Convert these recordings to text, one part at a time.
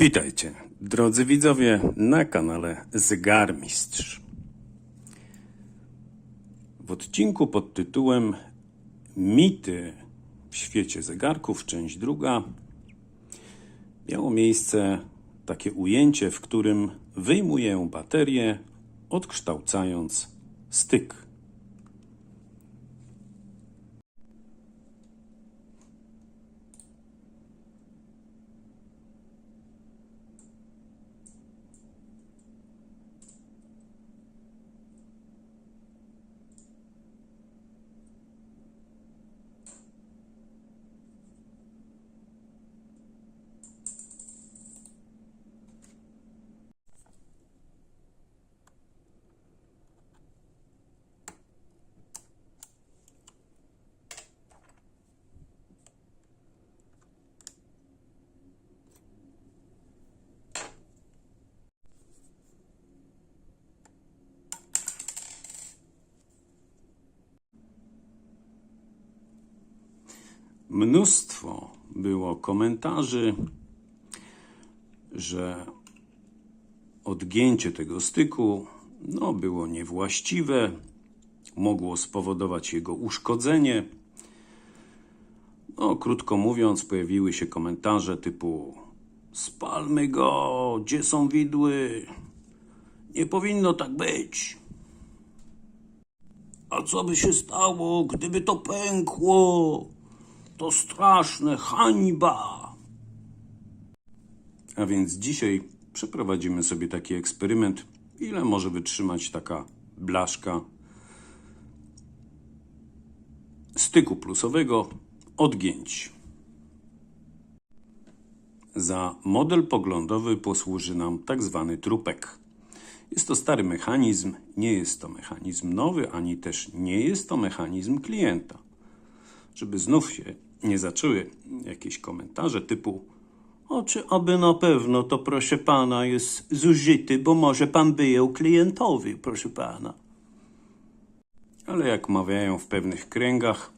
Witajcie, drodzy widzowie, na kanale Zegarmistrz. W odcinku pod tytułem Mity w świecie zegarków, część druga, miało miejsce takie ujęcie, w którym wyjmuję baterię, odkształcając styk. Mnóstwo było komentarzy, że odgięcie tego styku no, było niewłaściwe, mogło spowodować jego uszkodzenie. No, krótko mówiąc, pojawiły się komentarze typu spalmy go, gdzie są widły, nie powinno tak być. A co by się stało, gdyby to pękło? To straszne, hańba. A więc dzisiaj przeprowadzimy sobie taki eksperyment, ile może wytrzymać taka blaszka styku plusowego odgięć. Za model poglądowy posłuży nam tak zwany trupek. Jest to stary mechanizm, nie jest to mechanizm nowy, ani też nie jest to mechanizm klienta. Żeby znów się nie zaczęły jakieś komentarze typu o czy aby na pewno to proszę pana jest zużyty, bo może pan wyjął klientowi, proszę pana. Ale jak mawiają w pewnych kręgach,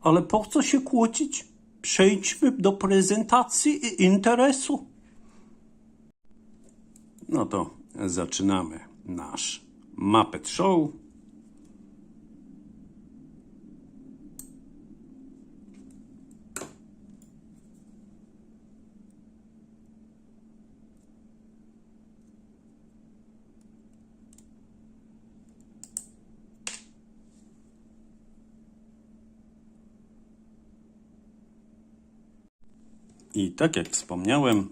ale po co się kłócić? Przejdźmy do prezentacji i interesu. No to zaczynamy nasz Muppet Show. I tak jak wspomniałem,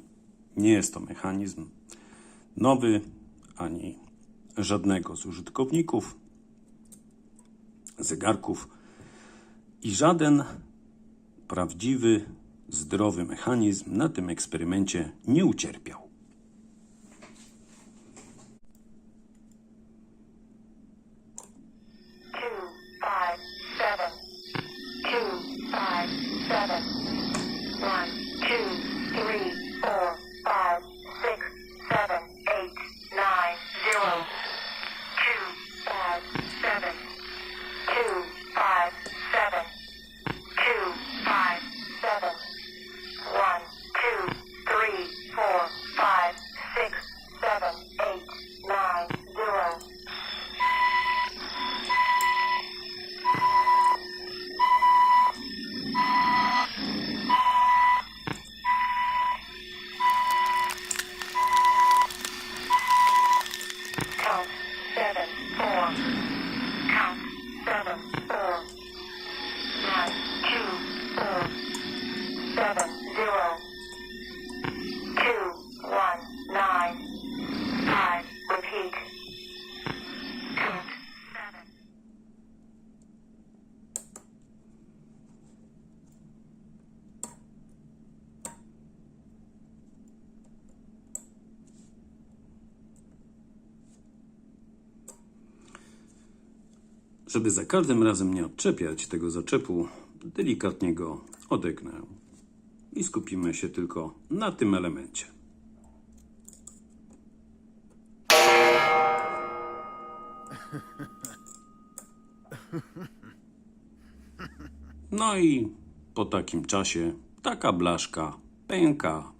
nie jest to mechanizm nowy ani żadnego z użytkowników zegarków i żaden prawdziwy, zdrowy mechanizm na tym eksperymencie nie ucierpiał. Żeby za każdym razem nie odczepiać tego zaczepu, delikatnie go odegnę i skupimy się tylko na tym elemencie. No i po takim czasie taka blaszka pęka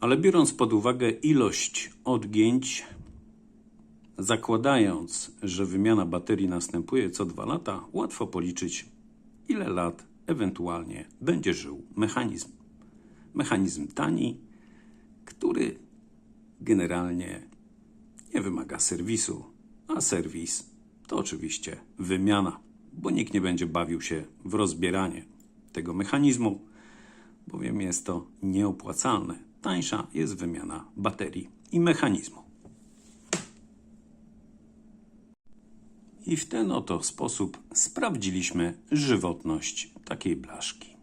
Ale biorąc pod uwagę ilość odgięć, zakładając, że wymiana baterii następuje co dwa lata, łatwo policzyć, ile lat ewentualnie będzie żył mechanizm. Mechanizm tani, który generalnie nie wymaga serwisu, a serwis to oczywiście wymiana, bo nikt nie będzie bawił się w rozbieranie tego mechanizmu, bowiem jest to nieopłacalne. Tańsza jest wymiana baterii i mechanizmu. I w ten oto sposób sprawdziliśmy żywotność takiej blaszki.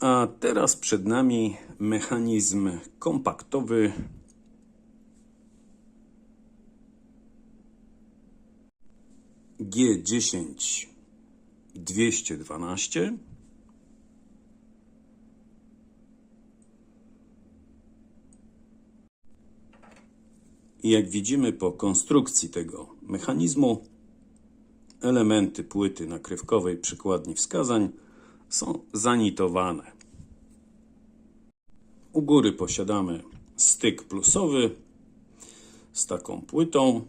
A teraz przed nami mechanizm kompaktowy G10 212 I jak widzimy po konstrukcji tego mechanizmu, elementy płyty nakrywkowej przykładni wskazań są zanitowane. U góry posiadamy styk plusowy z taką płytą,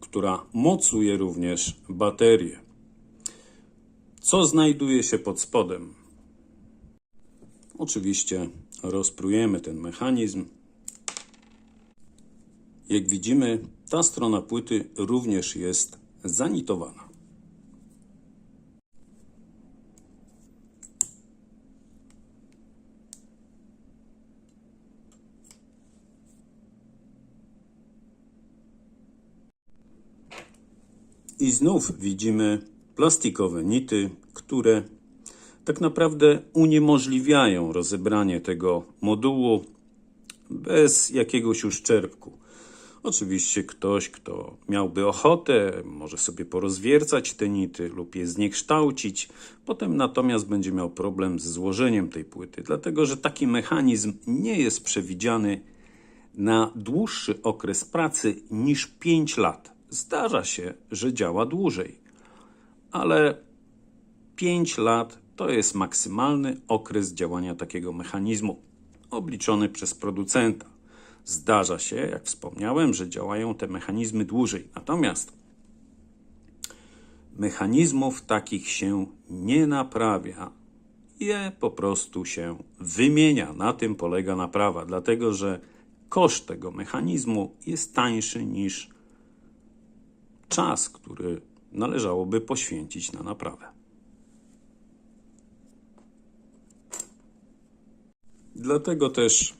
która mocuje również baterię. Co znajduje się pod spodem? Oczywiście rozprujemy ten mechanizm. Jak widzimy, ta strona płyty również jest zanitowana. I znów widzimy plastikowe nity, które tak naprawdę uniemożliwiają rozebranie tego modułu bez jakiegoś uszczerbku. Oczywiście ktoś, kto miałby ochotę, może sobie porozwiercać te nity lub je zniekształcić, potem natomiast będzie miał problem z złożeniem tej płyty, dlatego że taki mechanizm nie jest przewidziany na dłuższy okres pracy niż 5 lat. Zdarza się, że działa dłużej, ale 5 lat to jest maksymalny okres działania takiego mechanizmu, obliczony przez producenta. Zdarza się, jak wspomniałem, że działają te mechanizmy dłużej. Natomiast mechanizmów takich się nie naprawia. Je po prostu się wymienia. Na tym polega naprawa, dlatego że koszt tego mechanizmu jest tańszy niż czas, który należałoby poświęcić na naprawę. Dlatego też,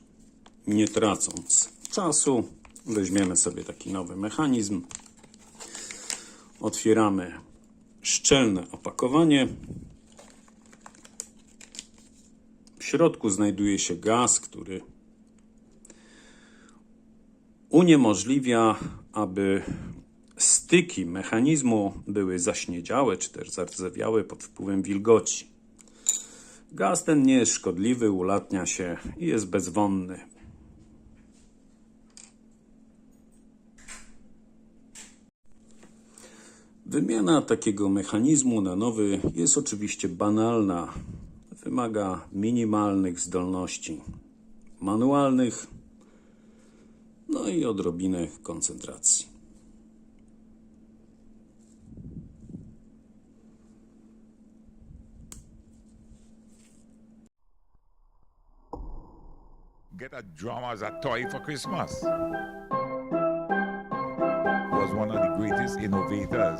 nie tracąc czasu, weźmiemy sobie taki nowy mechanizm. Otwieramy szczelne opakowanie. W środku znajduje się gaz, który uniemożliwia, aby styki mechanizmu były zaśniedziałe czy też zardzewiałe pod wpływem wilgoci. Gaz ten nie jest szkodliwy, ulatnia się i jest bezwonny. Wymiana takiego mechanizmu na nowy jest oczywiście banalna. Wymaga minimalnych zdolności manualnych, no i odrobinę koncentracji. Get a drum as a toy for Christmas. Was one of the greatest innovators.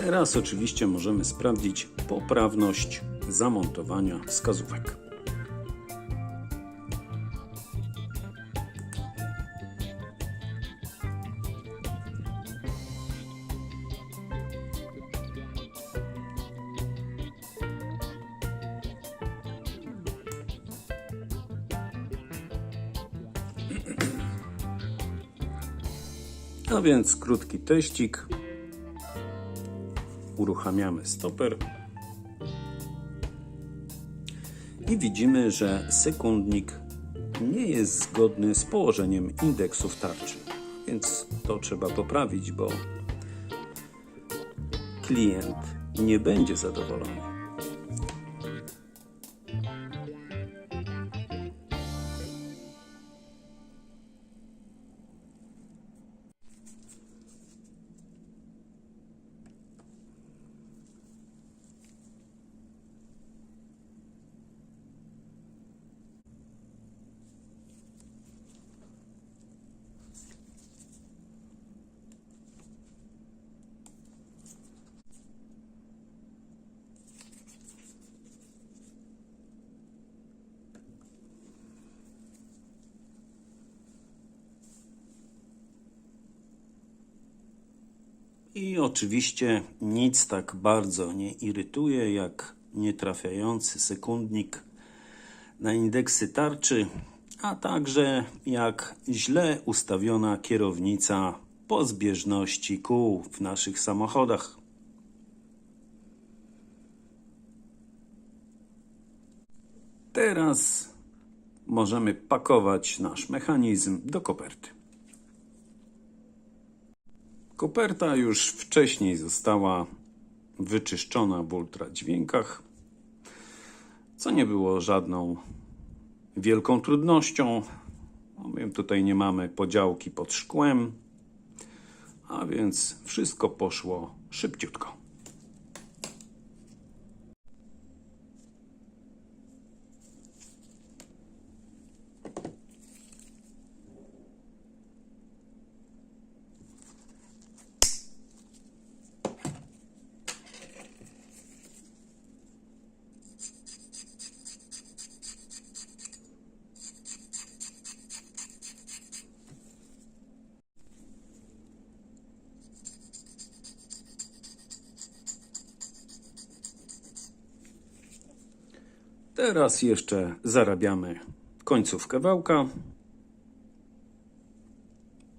Teraz oczywiście możemy sprawdzić poprawność zamontowania wskazówek. A więc krótki teścik. Uruchamiamy stoper. I widzimy, że sekundnik nie jest zgodny z położeniem indeksów tarczy. Więc to trzeba poprawić, bo klient nie będzie zadowolony. I oczywiście nic tak bardzo nie irytuje jak nietrafiający sekundnik na indeksy tarczy, a także jak źle ustawiona kierownica po zbieżności kół w naszych samochodach. Teraz możemy pakować nasz mechanizm do koperty. Koperta już wcześniej została wyczyszczona w ultradźwiękach, co nie było żadną wielką trudnością. Bowiem tutaj nie mamy podziałki pod szkłem, a więc wszystko poszło szybciutko. Teraz jeszcze zarabiamy końcówkę wałka,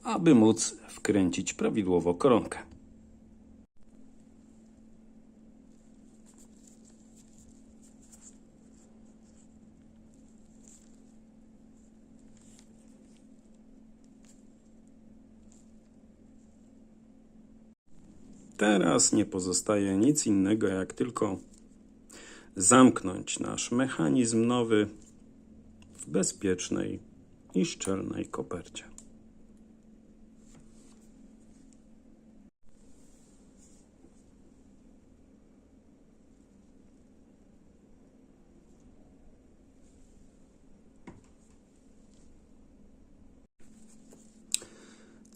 aby móc wkręcić prawidłowo koronkę. Teraz nie pozostaje nic innego, jak tylko zamknąć nasz mechanizm nowy w bezpiecznej i szczelnej kopercie.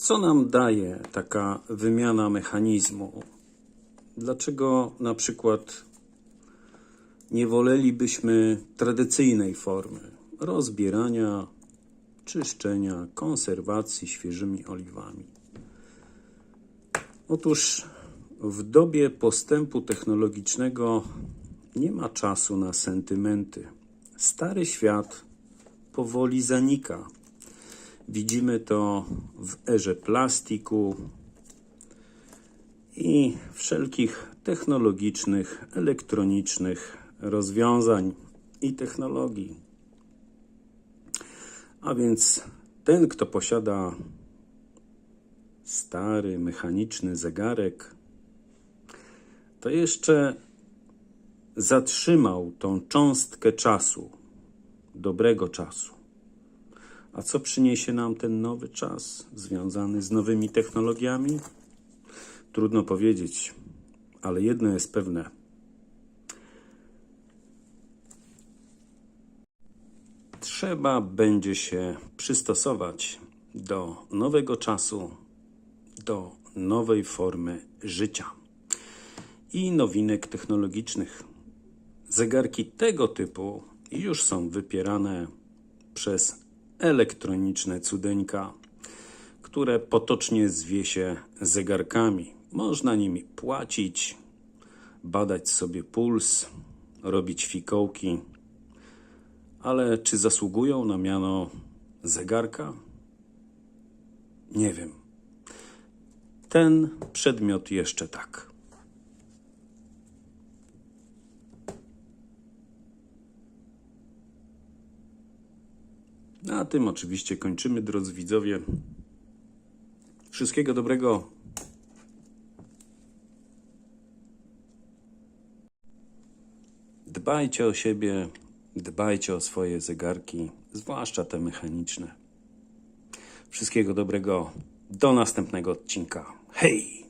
Co nam daje taka wymiana mechanizmu? Dlaczego na przykład nie wolelibyśmy tradycyjnej formy rozbierania, czyszczenia, konserwacji świeżymi oliwami. Otóż w dobie postępu technologicznego nie ma czasu na sentymenty. Stary świat powoli zanika. Widzimy to w erze plastiku i wszelkich technologicznych, elektronicznych rozwiązań i technologii. A więc ten, kto posiada stary, mechaniczny zegarek, to jeszcze zatrzymał tą cząstkę czasu, dobrego czasu. A co przyniesie nam ten nowy czas związany z nowymi technologiami? Trudno powiedzieć, ale jedno jest pewne. Trzeba będzie się przystosować do nowego czasu, do nowej formy życia. i nowinek technologicznych. Zegarki tego typu już są wypierane przez elektroniczne cudeńka, które potocznie zwie się zegarkami. Można nimi płacić, badać sobie puls, robić fikołki, ale czy zasługują na miano zegarka? Nie wiem. Ten przedmiot jeszcze tak. Na tym oczywiście kończymy, drodzy widzowie. Wszystkiego dobrego. Dbajcie o siebie, dbajcie o swoje zegarki, zwłaszcza te mechaniczne. Wszystkiego dobrego. Do następnego odcinka. Hej!